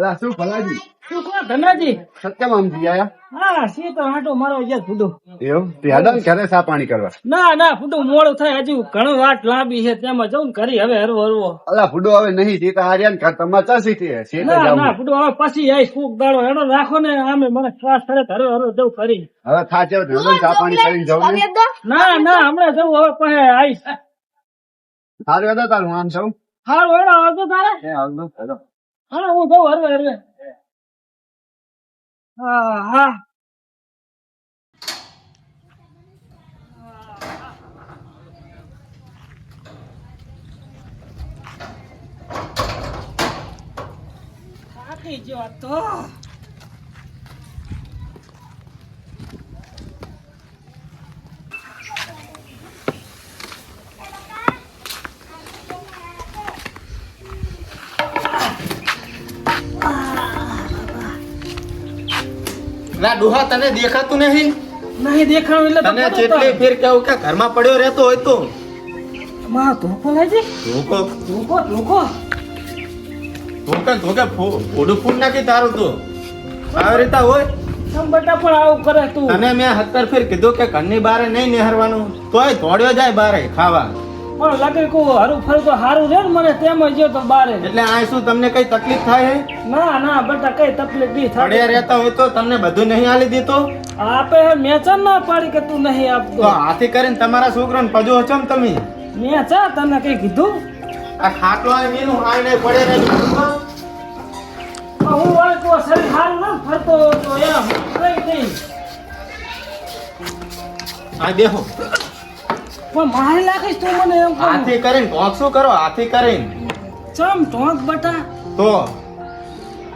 અલા શું ભલાજી? શું કહો ધનાજી સત્યમ આમથી આયા હા સી તો હાટો મારો યાર ફૂડો એવું? ત્યાં ને ઘરે સા પાણી કરવા. ના ના ફૂડો મોડું થાય હજુ ઘણો વાટ લાંબી છે તેમાં જઉં કરી હવે હરવો હરવો. અલા ફૂડો હવે નહીં જીતા હાર્યા ને તમાર ચાસી સીટી ના ના ફૂડો હવે પછી આઈ ફૂક દાડો એનો રાખો ને આમે મને શ્વાસ કરે હરો હરવો હરવો જવું કરી હવે થાચે હેડો સા પાણી કરીને જવું ના. ના હમણાં જઉં હવે પછી આવીશ. સારું હેડો તારું આમ સૌ હારું હેડો આવજો તારે. એ આવજો હા હું જઉં હરવે હરવે. હા હા. થાકી ગયો આ તો. ના ડોહા તને દેખાતું નહીં? નહીં દેખાણું એટલે તને જેટલી ફેર કેવું કે ઘરમાં પડ્યો રહેતો હોય તો? માં ધોકો લેજે ધોકો? ધોકો ધોકો. ધોકા ધોકા ફોડું ફૂડ નાખી તારું તો. આવી રીતે હોય? તમ પણ આવું કરે તું. તને મેં સત્તર ફેર કીધું કે ઘરની બારે નહીં નિહારવાનું. તોય દોડ્યો જાય બારે ખાવા. પણ લાગે કો હારું ફરું તો હારું રે ને મને તેમ જ તો બારે. એટલે આ શું તમને કઈ તકલીફ થાય હે? ના ના બેટા કઈ તકલીફ નહીં થાય. અડ્યા રહેતા હોય તો તમને બધું નહીં આલી દીધો? આપે હે મેચન ના પાડી કે તું નહીં તો આપતો હાથી કરીને તમારા છોકરાને પજો હચમ તમે? મેં ચા તને કઈ કીધું? આ ખાટલો મીનું હાય નહીં પડે રે હું વળે તો શરીર હાલ ના ફરતો તો એમ કઈ નહીં. આ દેખો. પણ મારી લાગીશ તું મને એમ હાથી કરીને ઢોંક શું કરો? હાથી કરીને. ચમ ઢોંક બટા? તો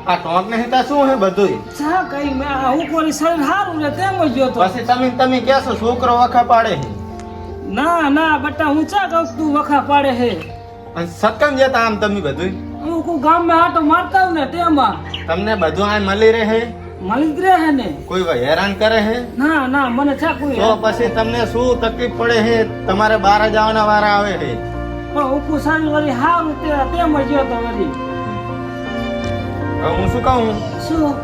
આ ટોંક ને તા શું હે બધું ચા કઈ મેં હું કોઈ શરીર હારું રે તેમ જ ગયો તો પછી તમે તમે કહેશો છોકરો વખા પાડે હે. ના ના બટા હું ચા કહું તું વખા પાડે હે. અને સત્કમ જતા આમ તમે બધું હું કોઈ ગામમાં આટો મારતા ને તેમાં. તમને બધું આ મળી રહે? મળી જ રહે ને? કોઈ હેરાન કરે હે? ના ના મને છે કોઈ તો પછી તમને શું તકલીફ પડે હે? તમારે બહાર જવાના વારા આવે હે. પણ ઉકુ સારી વળી હારું તે તેમ જ ગયો તો વળી. હું શું કહું? શું?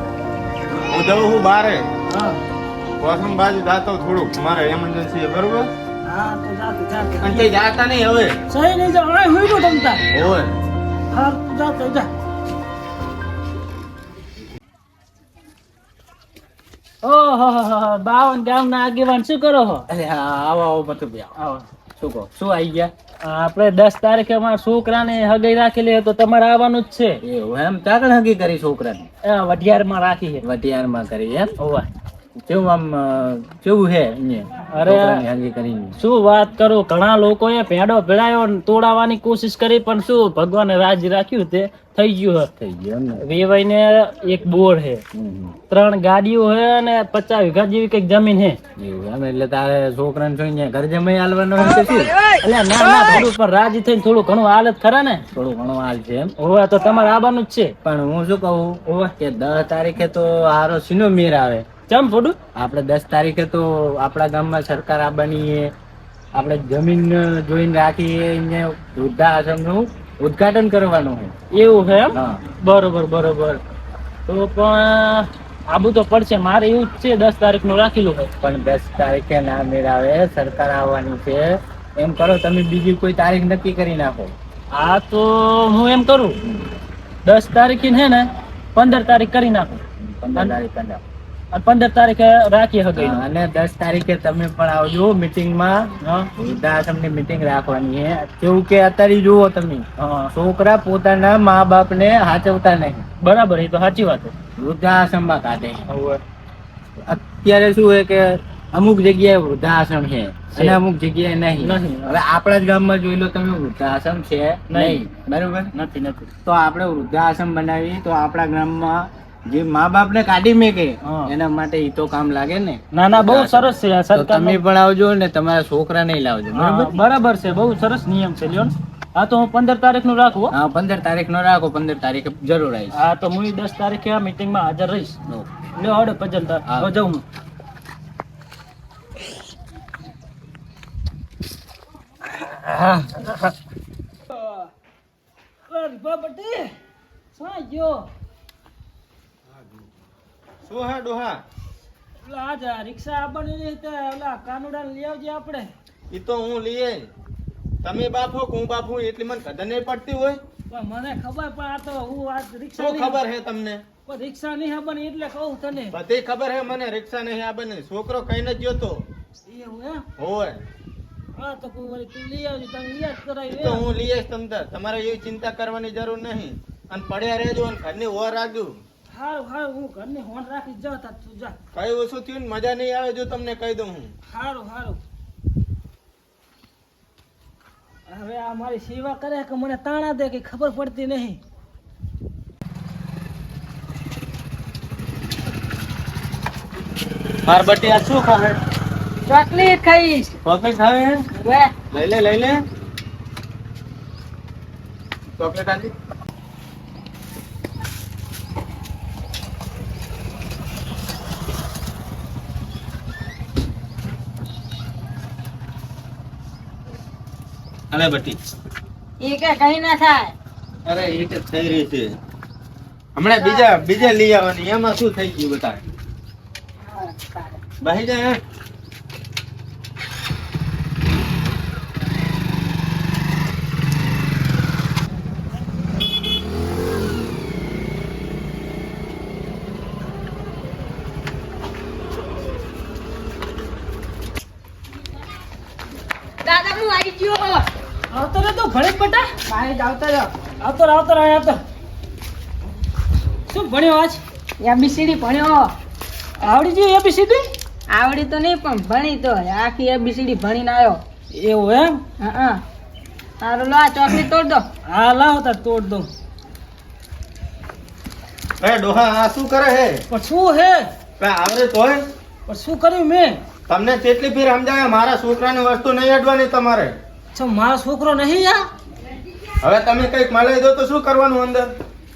હું જઉં હું બારે. હા. વોશરૂમ બાજુ જાતો થોડુંક. મારે એમરજન્સી બરોબર? હા તો જાતે જાતે. અને તે જાતા નહીં હવે. સહી નહીં જાવ. ગયું તમતા હોય. હા તું જાતે જા. ઓહો બાવન ગામના આગેવાન શું કરો છો અરે હા આવો આવો બધું બી આવો. શું કહો? શું આવી ગયા? આપણે દસ તારીખે અમારા છોકરાને હગાઈ રાખેલી તો તમારે આવવાનું જ છે. એવું એમ? ચાકણ હગી કરી છોકરાને? વઢિયારમાં રાખી છે. વટિયારમાં કરી એમ? હોવા. કેવું આમ જેવું કેવું હે અરે. શું વાત કરું? ઘણા લોકોએ ભેડો ભેળાયો ને તોડાવવાની કોશિશ કરી પણ શું? ભગવાને રાજ રાખ્યું તે? થઈ ગયું હે. થઈ ગયું વેવાઈને એક બોર હે. ત્રણ ગાડીઓ હે અને પચાસ વીઘા જેવી કંઈક જમીન હે. એમ એટલે તારે છોકરાને જોઈને ઘર જમાઈ હાલવાનો હોય શું? એટલે ના ના થોડું પણ રાજી થઈને થોડું ઘણું હાલત ખરા ને? થોડું ઘણું હાલ છે એમ. હોવે તો તમારે આવવાનું જ છે. પણ હું શું કહું? કે દસ તારીખે તો હારો સીનો મેર આવે. ચમ થોડું? આપણે દસ તારીખે તો આપણા ગામમાં સરકાર આ બનીએ આપણે જમીન જોઈને રાખીએ અહીંયા વૃદ્ધાશ્રમનું ઉદ્ઘાટન કરવાનું છે એવું છે એમ? બરોબર બરોબર. તો પણ આબુ તો પડશે મારે એવું જ છે દસ તારીખનું રાખેલું છે પણ દસ તારીખે ના મેળાવે સરકાર આવવાની છે. એમ કરો તમે બીજી કોઈ તારીખ નક્કી કરી નાખો. આ તો હું એમ કરું. દસ તારીખે છે ને પંદર તારીખ કરી નાખું. પંદર તારીખ કરી નાખો. પંદર તારીખે રાખીએ હગાઈ અને દસ તારીખે તમે પણ આવજો મીટિંગમાં વૃદ્ધાશ્રમની મિટિંગ રાખવાની છે. કેવું કે અત્યારે જુઓ તમે છોકરા પોતાના મા બાપને હાચવતા નહીં. બરાબર એ તો સાચી વાત છે. વૃદ્ધાશ્રમમાં કાઢે અત્યારે શું છે કે અમુક જગ્યાએ વૃદ્ધાશ્રમ છે અને અમુક જગ્યાએ નહીં. હવે આપણા જ ગામમાં જોઈ લો તમે વૃદ્ધાશ્રમ છે નહીં. બરાબર? નથી નથી. તો આપણે વૃદ્ધાશ્રમ બનાવીએ તો આપણા ગામમાં જે મા બાપને કાઢી મેકે હા. એના માટે ઈ તો કામ લાગે ને. ના ના બહુ સરસ છે આ સરકાર તમે પણ આવજો ને તમારા છોકરા નહીં લાવજો બરોબર? બરાબર છે બહુ સરસ નિયમ છે લ્યો હા તો હું પંદર તારીખનું રાખું હા. પંદર તારીખ નો રાખો પંદર તારીખે જરૂર આવીશ. હા તો હું દસ તારીખે આ meeting માં હાજર રહીશ. લ્યો હડે પજલ તાર જઉં હું. હા બાપટી, શ્યાં ગયો? શું હે ડોહા એટલે આજ રિક્ષા આવવાની રહી તે ઓલા કાનુડા લઈ આવજે આપણે. ઈ તો હું લઈએ તમે બાફો હું હું એટલી મને કદર નહીં પડતી હોય. પણ મને ખબર પણ આ તો હું આ રિક્ષા શું ખબર હે તમને? પણ રિક્ષા નહીં આવવાની એટલે કહું તને. બધી ખબર હે મને રિક્ષા નહીં આ છોકરો કઈ ન જોતો. એવું એમ? હોય. હા તો તું લઈ આવજે તમે યાદ ઈ કરાવી તો હું લઈએ તમ તાર તમારે એવી ચિંતા કરવાની જરૂર નહીં. અને પડ્યા રહેજો અને ઘરની ઓર રાખજો. હારું હારું હું ઘરની હોન રાખી જાઉં તાર તું જા. કઈ ઓછું થયું ને મજા નહીં આવે જો તમને કહી દઉં હું. હારું હારું. હવે આ મારી સેવા કરે કે મને તાણા દે કે ખબર પડતી નહીં. માર બટી આ શું ખાવે? ચોકલેટ ખાઈશ. ચોકલેટ ખાવે વે. લઈ લે લઈ લે. ચોકલેટ આલી. અલે બટી. એ કે કઈ ના થાય. અરે એ કે થઈ રહી છે. હમણાં બીજા બીજા લઈ આવવાની. એમાં શું થઈ ગયું બતા ભાઈ જાય હે? દાદા હું આવી ગયો આવતો રે તો ભણે બટા બહાર આવતા જાવ આવતો રે, આવતો રે, આવતો શું ભણ્યો આજ? એબીસીડી ભણ્યો. આવડી ગયું એબીસીડી આવડી તો નહીં પણ ભણી તો. આખી એબીસીડી ભણીને આવ્યો. એવું એમ? હા સારું લો આ ચોકલેટ તોડ દો. હા લાવ તાર તોડ દો એ ડોહા આ શું કરે હે? પણ શું હે? આવડે તોય? પણ શું કર્યું મેં? તમને કેટલી ફેર સમજાવ્યા મારા છોકરાની વસ્તુ નહીં અડવાની તમારે. છો મારો છોકરો નહીં યા હવે તમે કંઈક મલાઈ દો તો શું કરવાનું અંદર?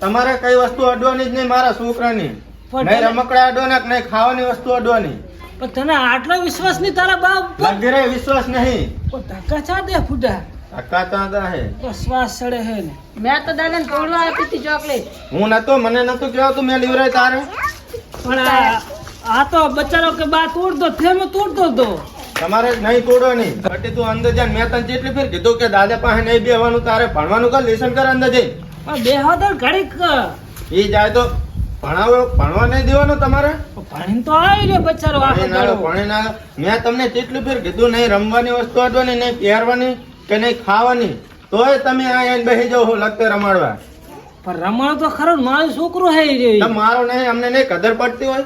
તમારે કઈ વસ્તુ અડવાની જ નહીં મારા છોકરાની. પણ નહીં રમકડા અડવાના કે નહીં ખાવાની વસ્તુ અડવાની. પણ તને આટલો વિશ્વાસ નહીં તારા બાપ? લગીરે વિશ્વાસ નહીં. પણ ધક્કા ચા દે ફૂટા ધક્કા તાંદા હે. તો શ્વાસ ચડે હે ને. મેં તો દાદાને તોડવા આપી હતી ચોકલેટ. હું નતો મને નતું કહેવાતું મેં લીવરાય તારે. પણ આ આ તો બચારો કે બા તોડ દો તે મેં તોડતો દો તમારે નહીં તોડવાની. બટી તું અંદર જા મેં તને જેટલી ફેર કીધું કે દાદા પાસે નહીં બેવાનું તારે ભણવાનું કર લેસન કર અંદર જઈ. પણ બે હાથ ઘડીક. એ જાય તો ભણાવો ભણવા નહીં દેવાનું તમારે? ભણીને તો આવી રહ્યો બચારો ભણી ના. ભણી મેં તમને જેટલું ફેર કીધું નહીં રમવાની વસ્તુ આપવાની નહીં પહેરવાની કે નહીં ખાવાની તોય તમે આ એને બેસી જાઓ લગતે રમાડવા. પણ રમાડો તો ખરો મારો છોકરો હે મારો નહીં અમને નહીં કદર પડતી હોય?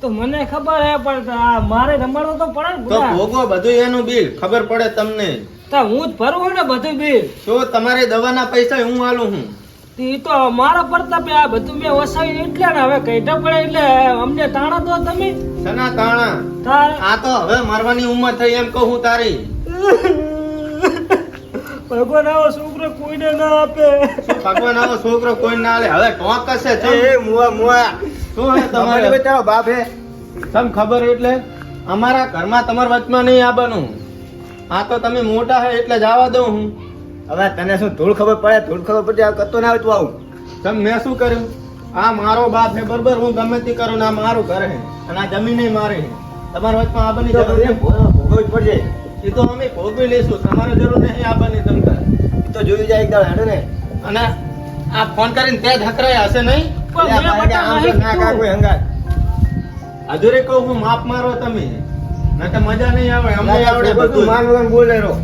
તો મને ખબર હે પણ આ મારે રમાડવો તો પડે ને તો ભોગો ભોગવો બધું એનું બિલ ખબર પડે તમને. તો હું જ ભરું છું ને બધું બિલ. તો તમારી દવાના પૈસા હું આલું હું? એ તો મારા પ્રતાપે આ બધું મેં વસાવી એટલે ને હવે કઈટા પડે એટલે અમને તાણા દો તમે. સના તાણા? તારે આ તો હવે મારવાની ઉંમર થઈ એમ કહું તારી. ભગવાન આવો છોકરો કોઈને ના આપે. ભગવાન આવો છોકરો કોઈને ના લે હવે ટોક હશે છે મુવા મુવા. શું હે તમારે? બેટાઓ બાપ હે. તમ ખબર એટલે અમારા ઘરમાં તમારા વચમાં નહીં આવવાનું આ તો તમે મોટા હે એટલે જવા દઉં હું. હવે તને શું ધૂળ ખબર પડે? ધૂળ ખબર પડે આ કરતો ના આવતું તું આવું. તમ મેં શું કર્યું? આ મારો બાપ હે બરોબર હું ગમે તે કરું ને આ મારું ઘર હે. અને આ જમીન મારી હે. તમારા વચમાં આવવાની જરૂર બધે નહીં. ભો- જ પડશે. એ તો અમે ભોગવી લઈશું. તમારે જરૂર નહીં આવવાની તમને એ તો જોયું જાય એકદમ હેડો ને. અને આ ફોન કરીને તે જ હકરાય હશે નહીં? ના કાંઈ કોઈ હંગાત. હજુરી કહું હું માપ મારો તમે. નકર મજા નહીં આવે અમને આવડે બધું બધું માન બોલે રો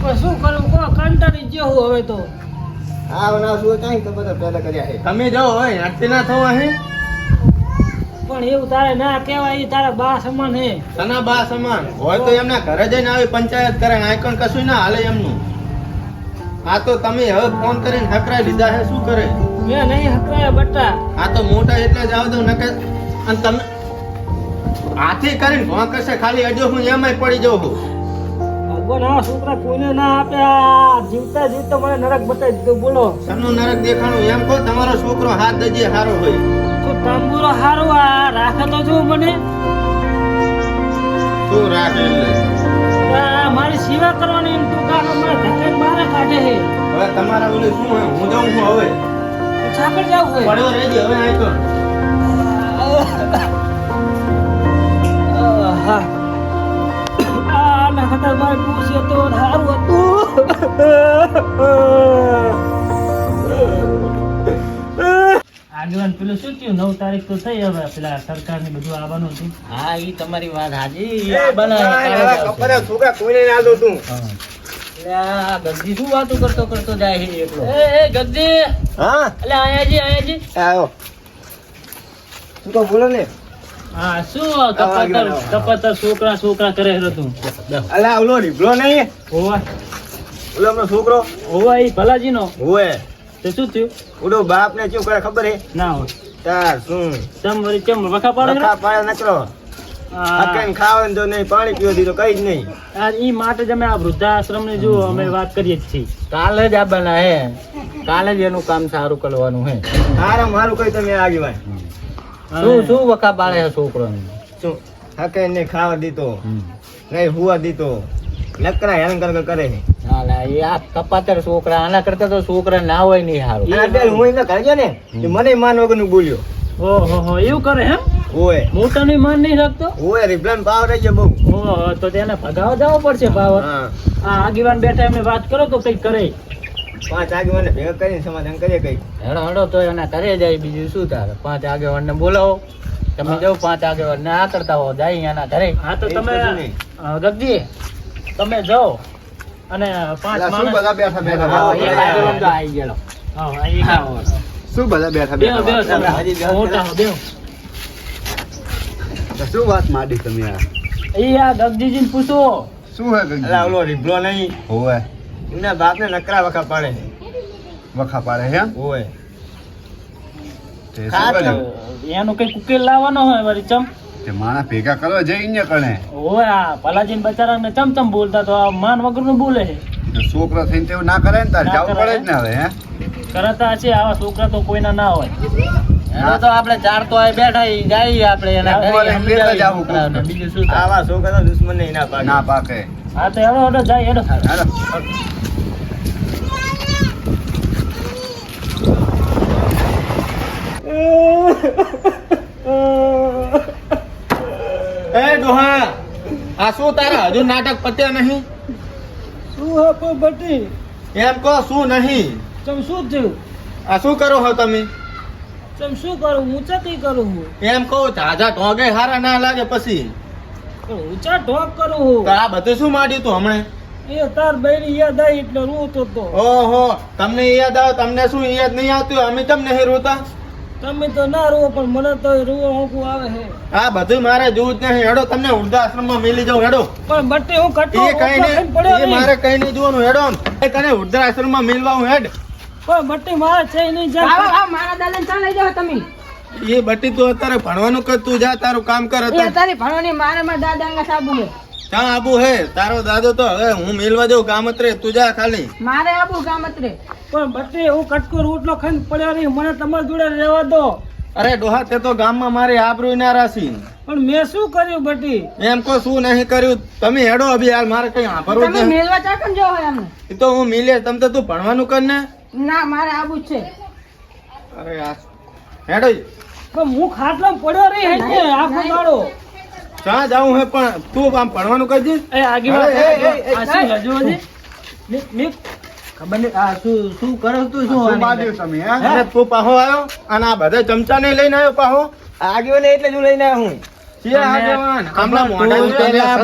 પણ શું કરું કો કંટાળી ગયો હું હવે તો. આ ના શું કાંઈ ખબર બધા પહેલા કર્યા હે તમે જાઓ હે આટલી ના થવા હે. પણ એવું તારે ના કહેવાય તારા બા સમાન હે. તના બા સમાન. હોય તો એમના ઘરે જઈને આવી પંચાયત કરે આઈકોન કશું ના હાલે એમનું. આ તો તમે હવે ફોન કરીને હકરાઈ લીધા હે શું કરે? મેં નહીં હકરાયા બટા. આ તો મોટા એટલા જ આવ દો નકર અને તમે હાથી કરીને ભોં કરશે ખાલી અડ્યો હું એમાંય પડી જાઉં છું. ભગવાન આ છોકરા કોઈને ના આપે આ જીવતા જીવતા મને નરક બતાવી દીધું બોલો. સનનું નરક દેખાણું એમ કહો તમારો છોકરો હાથ દજે હારો હોય. તો તંબુરો હારું આ રાખે તો જો મને. તું રાખે એટલે? આ મારી સેવા કરવાની તું કામ મને ધકેલ મારે કાઢે હે? હવે તમારા ઓલે શું હે જાઉં છું હવે. સાકર જાવ હોય. પડ્યો રહેજે હવે આઈકોન તમારે પૂછે તો સારું હતું. આગેવાન પેલું શું થયું? નવ તારીખ તો થઈ હવે પેલા સરકાર ને બધું આવવાનું છે હા ઈ તમારી વાત હાજી. છોકરા કોઈને ના દો તું. શું વાતો કરતો કરતો જાય છે એકલો? એ એ હા? એટલે આયાજી આયાજી આવો. તું તો બોલો ને. હા શું કપાતર કપાતર છોકરા છોકરા કરે હતું અલા ઓલો ડીપલો નહીં? હોવા ઓલો આપણો છોકરો? હોવા એ ભલાજી નો હોય તે શું થયું? ઓલો બાપ ને શું કરે ખબર હે? ના હોય. તાર શું? ચમ વળી ચમ વખા પાડે ને? પાડે નકરો. આ હકેન ખાવાનું તો નહીં પાણી પીવો દીધો કઈ જ નહીં. આ ઈ માટે જ અમે આ વૃદ્ધાશ્રમની જો અમે વાત કરીએ જ છીએ. કાલે જ આ બના હે. કાલે જ એનું કામ સારું કરવાનું હે. સારા મારું કઈ તમે આગી ભાઈ શું શું વખા પાડે છોકરો શું? હકેન ને ખાવા દીતો નહીં હુવા દીતો નકરા હેરાન કર કરે ના ના એ આ કપાતર છોકરા આના કરતા તો છોકરા ના હોય નહીં હું ને મને માન વગરનું બોલ્યો. ઓહો હો એવું કરે એમ ઓય. હું તને માન નહીં રાખતો? ઓય રિપ્લાન પાવ રહી બહુ. ઓહો તો તેને ભગાવવા જવો પડશે ભાવ. હા. આ આગેવાન બેઠા એમને વાત કરો તો કંઈક કરે. પાંચ આગેવાને ભેગા કરીને સમાધાન કરીએ કઈ હેડો હેડો તો એને કરે જાય બીજું શું તારે પાંચ આગેવાનને બોલાવો. તમે જાઓ પાંચ આગેવાનને આ કરતા હો જાય એના ઘરે. હા તો તમે ગગજી તમે જાઓ અને પાંચ શું માણસ બધા બેઠા બેઠા? આગેવાન તો આવી ગયેલો. હા, હા, એક શું બધા બેઠા બેઠા. મોટા હો, બેહો. શું વાત માંડી તમે આ? એ આ ગગજીજીને પૂછો. શું હે ગગજી? અલા ઓલો રીબલો નહીં. હોવે. એમના બાપને નકરા વખા પાડે છે. વખા પાડે હે ઓય. તે શું ખાતું. કર્યું? એનો કંઈક ઉકેલ લાવવાનો હોય વળી ચમ? તે માણસ ભેગા કરવા જઈને કણે. ઓય આ ભલાજીને બચારાને ચમ ચમ બોલતા તો આ માન વગરનું બોલે છે. તો થઈને તેવું ના કરે ને તારે? જવું પડે જ ને હવે હે? કરતા છે આવા છોકરા તો કોઈના ના હોય. હેડો તો આપણે ચાર તો અહીં બેઠા જાય આપણે એના ઘરે જાવું. બીજું શું આવા છોકરા દુશ્મન ના ના પાકે. હા તો હેડો હેડો જાય હેડો. હાલો. એ ડોહા આ શું તારા હજુ નાટક પત્યા નહીં? શું હપો બટી? એમ કહો શું નહીં? ચમ શું થયું? આ શું કરો હો તમે? ચમ શું કરું? ઊંચા કઈ કરું હું? એમ કહો તાજા ઢોંગે હારા ના લાગે પછી. ઊંચા ઢોક કરું તો હું આ બધું શું માંડ્યું તું હમણે? એ તાર બૈરી યાદ આવી એટલે રૂતો તો. ઓહો તમને યાદ આવે તમને શું યાદ નહીં આવતું? અમે કેમ નહીં રોતા? તમે તો ના રૂવો પણ મને તો રૂવો હોંકું આવે છે આ બધું મારે જોવું જ નહીં. હેડો તમને વૃદ્ધાશ્રમમાં મિલી જાઉં હેડો. પણ બટ્ટી હું કટકો એ કઈ નહીં એ મારે કઈ નહીં જોવાનું હેડો એ તને વૃદ્ધાશ્રમમાં મિલવા હું હેડ. પણ બટ્ટી મારે છે નહીં જા. મારા દાદા ચા લઈ જાઓ તમે. એ બટ્ટી તું અત્યારે ભણવાનું કર તું જા તારું કામ કર અત્યારે. ભણવાની મારે મારા દાદા અંગા સાબુ ક્યાં આબુ હે? તારો દાદો તો હવે હું મિલવા જાઉં ગામત્રે તું જા ખાલી. મારે આબુ ગામત્રે. પણ બટ્ટી હું કટકો રોટલો ખાઈને પડ્યો રહી મને તમારી જોડે રહેવા દો. અરે ડોહા તે તો ગામમાં મારી આબરૂ ના રાશી પણ મેં શું કર્યું બટી? એમ કો શું નહીં કર્યું? તમે હેડો અભી હાલ મારે કઈ જ તમે મેલવા ચાકમ જો હોય એમ એ તો હું મિલે તમ તો તું ભણવાનું કર ને. ના મારે આબુ છે. અરે આ હેડો પણ હું ખાટલામાં પડ્યો રહી હે આખો દાડો ક્યાં જાઉં હે પણ તું આમ ભણવાનું કરજે એ આગી હજુ હજી? નીક. ખબર નહીં આ શું શું કરો તું? શું આની તમે હે? તું પાહો આવ્યો અને આ બધા ચમચા નહીં લઈને આવ્યો પાહો. આગેવાન એટલે જ લઈને આવ્યો હું. આગેવાન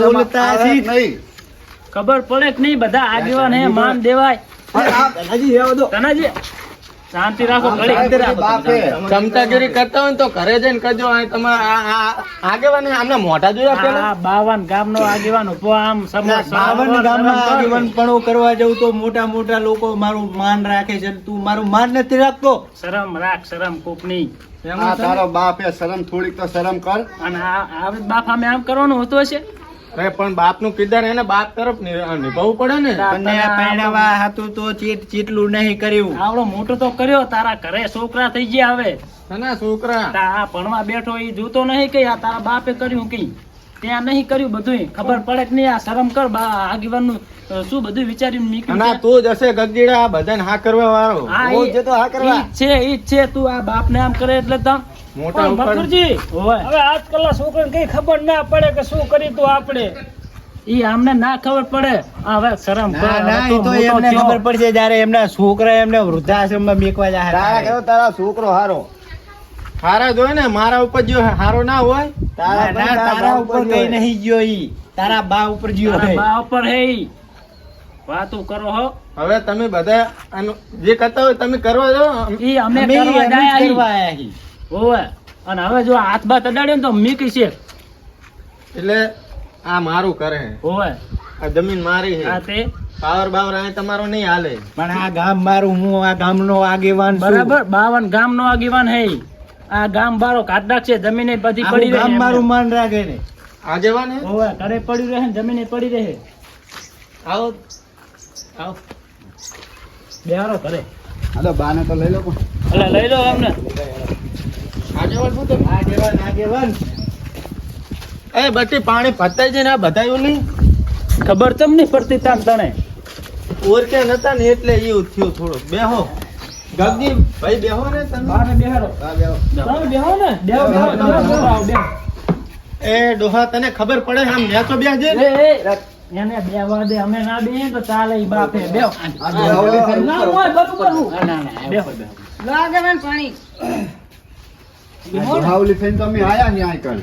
બોલતા નહીં. ખબર પડે કે નહીં? બધા આગેવાન હે માન દેવાય. તનાજી તનાજી શાંતિ રાખો ઘડી. શાંતિ રાખો. બાપ કરતા હોય ને તો ઘરે જઈને કરજો. તમારે આગેવાન આગેવાને આમને મોટા જોયા પેલા આ બાવન ગામનો આગેવાન ઊભો આમ સમ- ના, સમ- બાવન ગામમાં સમ- આગેવાનપણું કરવા જવું તો મોટા મોટા લોકો મારું માન રાખે છે. તું મારું માન નથી રાખતો. શરમ રાખ શરમ કોપની આ તારો બાપ હે શરમ થોડીક તો શરમ કર. અને આ આ બાપ આમે આમ કરવાનું હોતું હશે? અરે પણ બાપનું કિરદાર એને બાપ તરફ નિ- નિભાવવું પડે ને? તને પરણાવા હાતું તો ચીટ ચીટલું નહીં કર્યું. આવડો મોટો તો કર્યો તારા ઘરે છોકરા થઈ ગયા હવે. ના છોકરા. આ ભણવા બેઠો એ જોતો નહીં કે આ તારા બાપે કર્યું કઈ? ત્યાં નહીં કર્યું બધું ખબર પડે કે નહીં આ શરમ કર બા આગેવાનનું શું બધું વિચારીને નીકળ્યું ના તું જશે ગગડીડા આ બધાને હા કરવા વાળો. હા, જે તો હા કરવા. ઈ છે ઈ છે તું આ બાપ ને આમ કરે એટલે તો મોટા ઉપર. ભગુરજી, હવે આજકાલ છોકરાને કઈ ખબર ના પડે કે શું કરી તું આપણે. ઈ અમને ના ખબર પડે. હવે શરમ કર, ના તો એમને. ખબર પડશે જ્યારે એમના છોકરા એમને વૃદ્ધાશ્રમમાં મેકવા જાય તારા કેવો તારા છોકરો હારો. હારા જોય ને મારા ઉપર જો હારો ના હોય તારા તારા ઉપર કઈ નહીં ગયો ઈ તારા બા ઉપર ગયો હે. બા ઉપર હે. વાતો વાતું કરો હો. હવે તમે બધા જે કરતા હોય તમે કરવા દો ઈ અમે કરવા આયા છીએ. ઓવે અને હવે જો હાથ બા તડાડ્યો ને તો મીકી છે. એટલે આ મારું કરે છે. ઓવે આ જમીન મારી આ તે. પાવર બાવર આ તમારો નહીં હાલે. પણ આ ગામ મારું હું આ ગામનો આગેવાન બરાબર બાવન ગામનો આગેવાન હે. આ ગામ બારો કાઢ નાખશે જમીન બધી પડી રહે ગામ મારું માન રાખે ને. આગેવાન હે? ઓવે ઘરે પડ્યું રહે ને જમીન પડી રહે. આવો. આવો. બેહારો ઘરે. હાલો બાને તો લઈ લો પણ. એટલે લઈ લો એમને આગેવાન શું તમે આગેવાન આગેવાન એ બટી પાણી પતાઈ છે ને આ બધાયું નહીં? ખબર તમ નહીં પડતી તામ ઓર ઓરકે નતા ને એટલે એવું થયું થોડું બેહો. ગગજી ભાઈ બેહો ને તમે. બાને બેહારો તમે બેહો ને. બેહો બેહો બેહો, બેહો આવો, બેહો. એ ડોહા તને ખબર પડે આમ નેચો બેહજે? એ, એ, એને બેહવા દે અમે ના તો ચાલે ઈ બાપે. બેહો. આ બેહાવલી થઈ ના ઉપર. હોય બરોબર હું. બેહો. બેહો. લાગે મને પાણી. આ બેહાવલી તો અમે આયા ને આય કણ.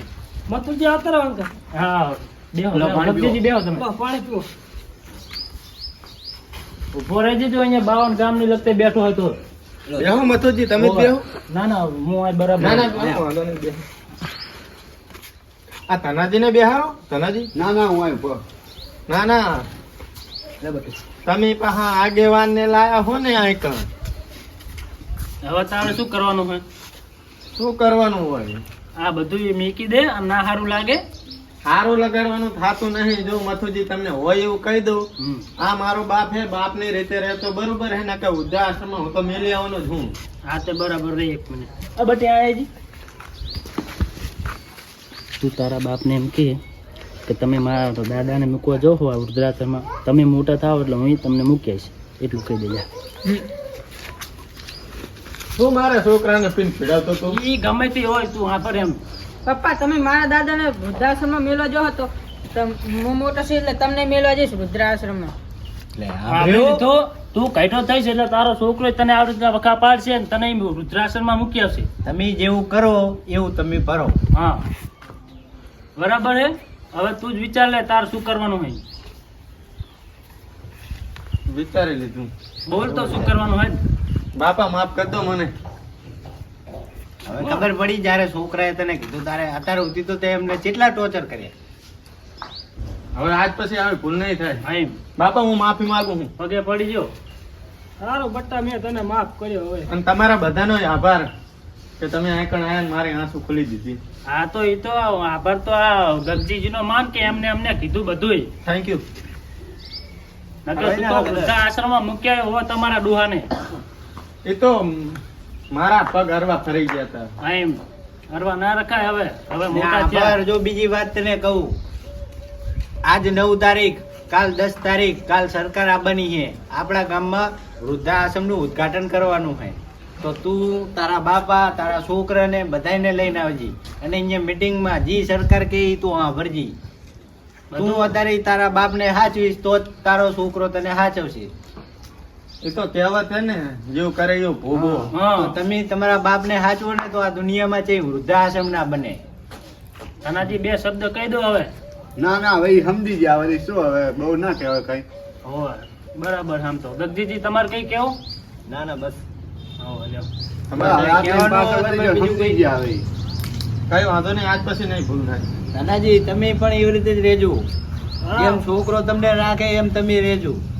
મથુરજી આવતા રહો અંકલ. હા બેહો બેહો બેહો તમે. પાણી પીવો. ઊભો રહેજે જો અહીંયા બાવન ગામની લગતે બેઠો હોય તો. બેહો મથુજી તમે બેહો ના ના હું આ બરાબર. ના ના વાંધો નહીં, બેહો. આ તનાજી ને બેહારો તનાજી. ના ના હું આવ્યો ના ના. તમે પાહા આગેવાન ને લાયા હો ને આ કણ હવે તારે શું કરવાનું હોય? શું કરવાનું હોય? આ બધું મીકી દે આ ના સારું લાગે. સારું લગાડવાનું થાતું નહીં. જો મથુજી તમને હોય એવું કહી દઉં આ મારો બાપ હે બાપની રીતે રહેતો બરોબર હે ને કે વૃદ્ધાશ્રમ હું તો મેલી આવવાનો જ હું. હા તે બરાબર રહી એક મિનિટ. બટે આયાજી તું તારા બાપને એમ કે કે તમે મારા દાદાને મૂકવા જો આ વૃદ્ધાશ્રમમાં. તમે મોટા થાવ એટલે હું તમને મૂકી આવીશ. એટલું કહી દેજા. શું મારા છોકરાને પીન પીડાવતો તો? ઈ ગમે તે હોય તું હા પર એમ. પપ્પા તમે મારા દાદાને વૃદ્ધાશ્રમમાં મેળવા જો હતો હું મોટો છું એટલે તમને મેળવા જઈશ વૃદ્ધાશ્રમમાં? તો તું કઈટો થઈશ એટલે તારો છોકરો તને આવી રીતના વખા પાડશે ને તને વૃદ્ધાશ્રમમાં મૂકી આવશે. તમે જેવું કરો એવું તમે ભરો. હા. બરાબર હે? હવે તું જ વિચાર લે તાર શું કરવાનું હોય. વિચારી લીધું. બોલ તો શું કરવાનું હોય. બાપા માફ કરી દો મને. હવે ખબર પડી જ્યારે છોકરાએ તને કીધું તારે અત્યારે ઉતી તો તે એમને કેટલા ટોર્ચર કર્યા? હવે આજ પછી આવી ભૂલ નહીં થાય. એમ. બાપા હું માફી માંગુ છું. પગે પડી જો સારું બટ્ટા મેં તને માફ કર્યો હવે. અને તમારા બધાનો આભાર કે તમે આંકણ આયા મારી આંસુ ખુલી દીધી. હા તો એ તો આભાર તો આ ગગજીજી નો માન કે એમને અમને કીધું બધું થેન્ક યુ નકર તું આશ્રમમાં મૂક્યા હોય તમારા ડોહાને. એ તો મારા પગ હરવા ફરી ગયા હતા. એમ હરવા ના રખાય હવે. હવે ને મોટા થયા. જો બીજી વાત તને કહું. આજ નવ તારીખ કાલ દસ તારીખ કાલ સરકાર આવવાની છે. આપણા ગામમાં વૃદ્ધાશ્રમનું ઉદ્ઘાટન કરવાનું છે. તો તું તારા બાપા તારા છોકરાને બધાને લઈને આવજી. અને અહીંયા મીટિંગમાં જી સરકાર કે તું હા ભરજી તું અત્યારે તારા બાપને હાચવીશ તો જ તારો છોકરો તને હાચવશે એ તો કહેવત છે ને જેવું કરે એવું ભોગવો. તમે તમારા બાપને સાચવો ને તો આ દુનિયામાં છે વૃદ્ધાશ્રમ ના બને. ધનાજી બે શબ્દ કહી દો હવે. ના ના હવે સમજી ગયા હવે શું હવે બહુ ના કહેવાય કઈ. બરાબર આમ તો. દગજીજી તમારે કઈ કેવું ના ના બસ. કઈ. વાંધો નહીં આજ પછી નહીં ભૂલ થાય. નાનાજી તમે પણ એવી રીતે જ રેજો એમ છોકરો તમને રાખે એમ તમે રહેજો. હોવે,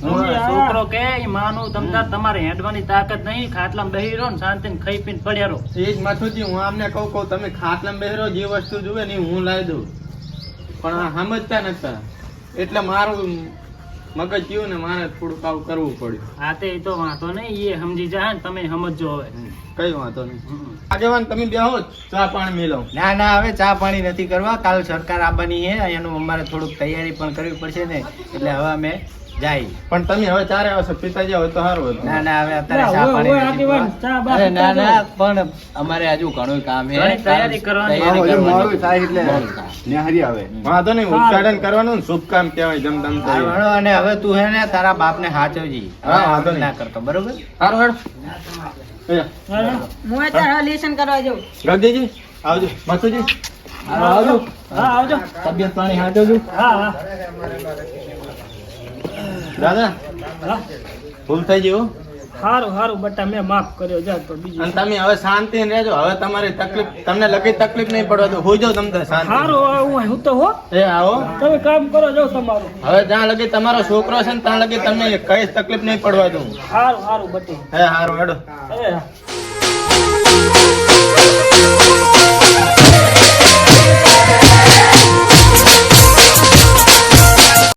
છોકરો કે માનું તમતાર તમારે હેડવાની તાકાત નહીં ખાટલામાં બેહી રહો ને શાંતિને ખાઈ પીને પડ્યા રહો. એ જ મથુજી હું આમને કહું કહું તમે ખાટલામાં બેહરો જે વસ્તુ જુએ ને હું લાવી દઉં. પણ સમજતા નતા. એટલે મારું મગજ ગયું ને મારે થોડુંક આવું કરવું પડ્યું. હા તે તો વાંધો નહીં એ સમજી જાય ને તમે સમજજો હવે. કઈ વાંધો નહીં. આગેવાન તમે બેહો ચા પાણી મેલો ના ના હવે ચા પાણી નથી કરવા. કાલ સરકાર આવવાની છે એનું અમારે થોડુંક તૈયારી પણ કરવી પડશે ને. એટલે હવે અમે જાય. પણ તમે હવે ચારે આવશો પિતાજી હોય તો સારું હતું. ના ના હવે ના, અત્યારે ચા પાણી હોય, અરે ના ના પણ અમારે હજુ ઘણું કામ છે. તૈયારી કરવાની. તૈયારી હા, કરવાની. મોડું થાય એટલે મોડું આવે. વાંધો નહીં ઉદઘાટન કરવાનું શુભ કામ કહેવાય જમ તમ થાય. ભણો અને હવે તું હે ને તારા બાપને સાચવજી હા, વાંધો ના કરતો બરોબર? સારું હેડ હું અત્યારે લેસન કરવા જાઉં. ગગજીજી આવજો. મસુજી આવજો. હા આવજો. તબિયત પાણી સાચવજો હા હા. દાદા? ભૂલ થઈ ગયું સારું સારું બટા મેં માફ કર્યો જા તો બીજું અને તમે હવે શાંતિ રહેજો. હવે તમારી તકલીફ તમને લગી તકલીફ નહીં પડવા તો હોઈ જાવ તમને શાંતિ સારું હવે હું હું તો હો. એ આવો તમે કામ કરો જાઓ તમારું હવે જ્યાં લગી તમારો છોકરો છે ને ત્યાં લગી તમને કઈ તકલીફ નહીં પડવા દઉં. સારું સારું બટી. હે સારું હેડો. એ